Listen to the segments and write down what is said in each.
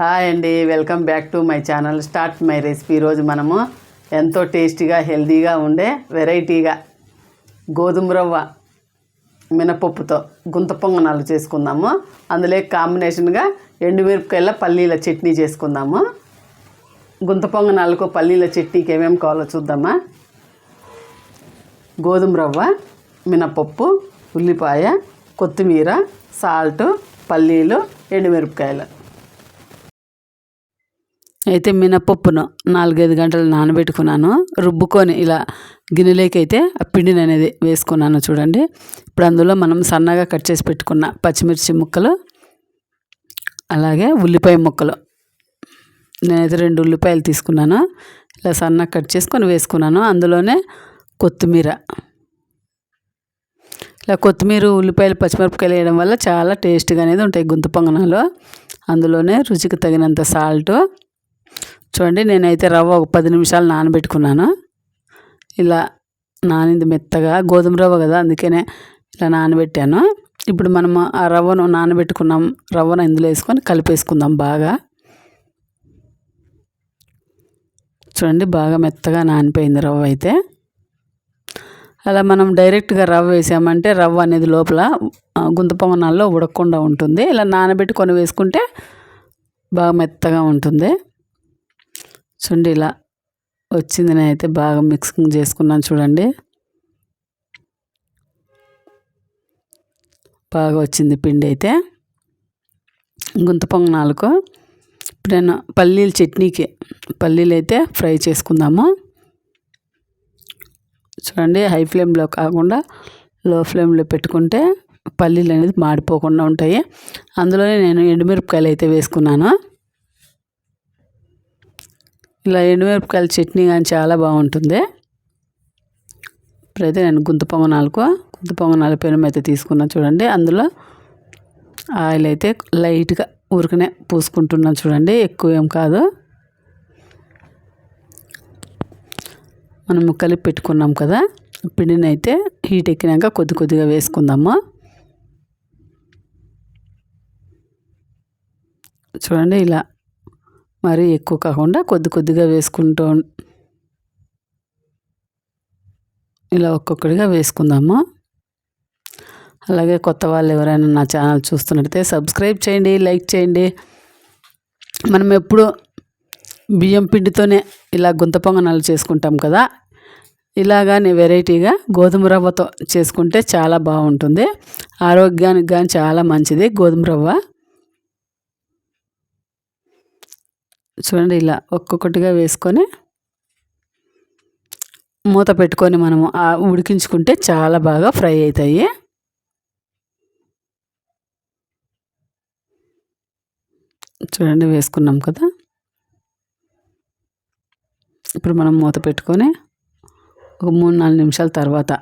Hi అండి welcome back to my channel. Start my recipe ఈరోజు మనము ఎంతో టేస్టీగా హెల్దీగా ఉండే వెరైటీగా గోధుమ రవ్వ మినపప్పుతో గుంత పొంగనాలు చేసుకుందాము. అందులో కాంబినేషన్గా ఎండుమిరపకాయల పల్లీల చట్నీ చేసుకుందాము. గుంత పొంగనాలకు పల్లీల చట్నీకి ఏమేమి కావాలో చూద్దామా? గోధుమ రవ్వ మినపప్పు ఉల్లిపాయ కొత్తిమీర సాల్ట్ పల్లీలు ఎండుమిరపకాయలు. అయితే మినపప్పును నాలుగైదు గంటలు నానబెట్టుకున్నాను. రుబ్బుకొని ఇలా గిన్నెలోకి అయితే ఆ పిండిని అనేది వేసుకున్నాను చూడండి. ఇప్పుడు అందులో మనం సన్నగా కట్ చేసి పెట్టుకున్న పచ్చిమిర్చి ముక్కలు అలాగే ఉల్లిపాయ ముక్కలు. నేనైతే రెండు ఉల్లిపాయలు తీసుకున్నాను. ఇలా సన్నగా కట్ చేసుకొని వేసుకున్నాను. అందులోనే కొత్తిమీర. ఇలా కొత్తిమీర ఉల్లిపాయలు పచ్చిమిరపకాయలు వేయడం వల్ల చాలా టేస్ట్గా అనేది ఉంటాయి గుంత పొంగనాలు. అందులోనే రుచికి తగినంత సాల్ట్ చూడండి నేనైతే రవ్వ ఒక పది నిమిషాలు నానబెట్టుకున్నాను. ఇలా నానింది మెత్తగా గోధుమ రవ్వ కదా అందుకనే ఇలా నానబెట్టాను. ఇప్పుడు మనము ఆ రవ్వను నానబెట్టుకున్నాం రవ్వను ఇందులో వేసుకొని కలిపేసుకుందాం బాగా. చూడండి బాగా మెత్తగా నానిపోయింది రవ్వ అయితే. అలా మనం డైరెక్ట్గా రవ్వ వేసామంటే రవ్వ అనేది లోపల గుంత పొంగనాల్లో ఉడకకుండా ఉంటుంది. ఇలా నానబెట్టుకొని వేసుకుంటే బాగా మెత్తగా ఉంటుంది. చూడండి ఇలా వచ్చింది. నేనైతే బాగా మిక్సింగ్ చేసుకున్నాను చూడండి. బాగా వచ్చింది పిండి అయితే. గుంత పొంగనాలకు ఇప్పుడు నేను పల్లీలు చట్నీకి పల్లీలు అయితే ఫ్రై చేసుకుందాము. చూడండి హై ఫ్లేమ్లో కాకుండా లో ఫ్లేమ్లో పెట్టుకుంటే పల్లీలు అనేది మాడిపోకుండా ఉంటాయి. అందులోనే నేను ఎండుమిరపకాయలు అయితే వేసుకున్నాను. ఇలా ఎండుమిరపకాయల చట్నీ కానీ చాలా బాగుంటుంది. ఇప్పుడైతే నేను గుంత పొంగనాలకు గుంత పొంగనాల పెనం అయితే తీసుకున్నాను చూడండి. అందులో ఆయిల్ అయితే లైట్గా ఊరికనే పూసుకుంటున్నాను చూడండి. ఎక్కువ ఏం కాదు. మనము కలిపి పెట్టుకున్నాం కదా పిండిని అయితే హీట్ ఎక్కినాక కొద్ది కొద్దిగా వేసుకుందాము. చూడండి ఇలా మరీ ఎక్కువ కాకుండా కొద్ది కొద్దిగా వేసుకుంటూ ఇలా ఒక్కొక్కటిగా వేసుకుందాము? అలాగే కొత్త వాళ్ళు ఎవరైనా నా ఛానల్ చూస్తున్నట్టయితే సబ్స్క్రైబ్ చేయండి లైక్ చేయండి. మనం ఎప్పుడు బియ్యం పిండితోనే ఇలా గుంత పొంగనాలు చేసుకుంటాం కదా. ఇలాగానే వెరైటీగా గోధుమ రవ్వతో చేసుకుంటే చాలా బాగుంటుంది. ఆరోగ్యానికి కానీ చాలా మంచిది గోధుమ రవ్వ. చూడండి ఇలా ఒక్కొక్కటిగా వేసుకొని మూత పెట్టుకొని మనము ఉడికించుకుంటే చాలా బాగా ఫ్రై అవుతాయి. చూడండి వేసుకున్నాం కదా. ఇప్పుడు మనం మూత పెట్టుకొని ఒక మూడు నాలుగు నిమిషాల తర్వాత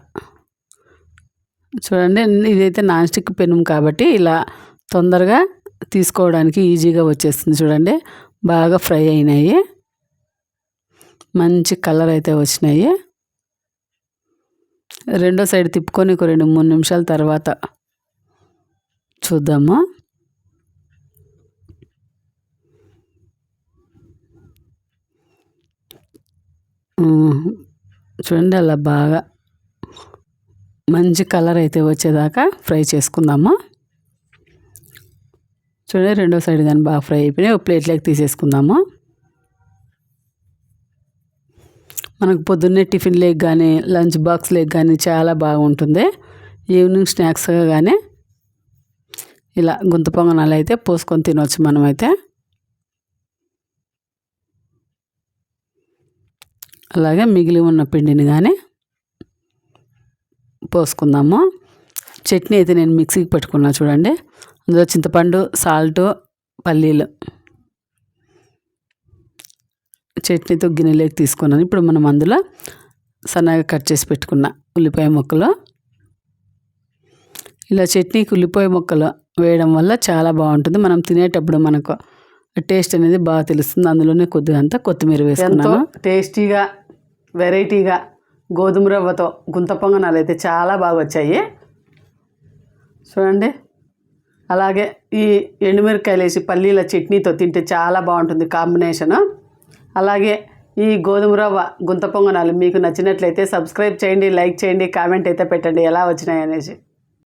చూడండి ఇదైతే నాన్ స్టిక్ పెనుము కాబట్టి ఇలా తొందరగా తీసుకోవడానికి ఈజీగా వచ్చేస్తుంది చూడండి. బాగా ఫ్రై అయినాయి. మంచి కలర్ అయితే వచ్చినాయి. రెండో సైడ్ తిప్పుకొని ఒక రెండు మూడు నిమిషాల తర్వాత చూద్దామా? చూడండి అలా బాగా మంచి కలర్ అయితే వచ్చేదాకా ఫ్రై చేసుకుందామా? చూడండి రెండో సైడ్ కానీ బాగా ఫ్రై అయిపోయినాయి. ఒక ప్లేట్లోకి తీసేసుకుందాము. మనకు పొద్దున్నే టిఫిన్ లేక్ కానీ లంచ్ బాక్స్ లేక్ కానీ చాలా బాగుంటుంది. ఈవినింగ్ స్నాక్స్గా కానీ ఇలా గుంత పొంగనాలు అయితే పోసుకొని తినవచ్చు మనమైతే. అలాగే మిగిలి ఉన్న పిండిని కానీ పోసుకుందాము. చట్నీ అయితే నేను మిక్సీకి పెట్టుకున్నా చూడండి. అందులో చింతపండు సాల్ట్ పల్లీలు. చట్నీతో గిన్నెలోకి తీసుకున్నాను. ఇప్పుడు మనం అందులో సన్నగా కట్ చేసి పెట్టుకున్న ఉల్లిపాయ ముక్కలు. ఇలా చట్నీకి ఉల్లిపాయ ముక్కలు వేయడం వల్ల చాలా బాగుంటుంది. మనం తినేటప్పుడు మనకు టేస్ట్ అనేది బాగా తెలుస్తుంది. అందులోనే కొద్దిగా అంతా కొత్తిమీర వేసుకున్నాను. టేస్టీగా వెరైటీగా గోధుమ రవ్వతో గుంత పొంగనాలు అయితే చాలా బాగా వచ్చాయి. చూడండి. అలాగే ఈ ఎండుమిరకాయలు వేసి పల్లీల చట్నీతో తింటే చాలా బాగుంటుంది కాంబినేషన్. అలాగే ఈ గోధుమ రవ్వ గుంత పొంగనాలు మీకు నచ్చినట్లయితే సబ్స్క్రైబ్ చేయండి లైక్ చేయండి కామెంట్ అయితే పెట్టండి ఎలా వచ్చినాయి అనేసి